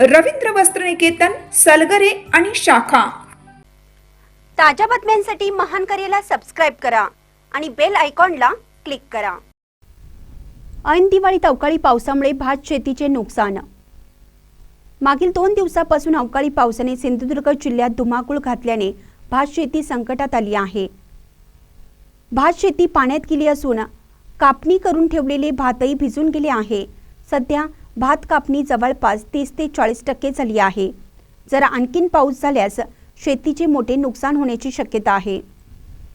रवींद्र वस्त्रनिकेतन सलगरे आणि शाखा. ताज्या बातम्यांसाठी महान करेला सबस्क्राईब करा आणि बेल आयकॉनला क्लिक करा. ऐन दिवाळीत अवकाळी पावसामुळे भात शेतीचे नुकसान. मागील दोन दिवसापासून अवकाळी पावसाने सिंधुदुर्ग जिल्ह्यात धुमाकूळ घातल्याने भात शेती संकटात आली आहे. भात शेती पाण्यात गेली असून कापणी करून ठेवलेले भातही भिजून गेले आहे. सध्या भात कापणी जवळपास तीस ते चाळीस टक्के झाली आहे. जर आणखीन पाऊस झाल्यास शेतीचे मोठे नुकसान होण्याची शक्यता आहे.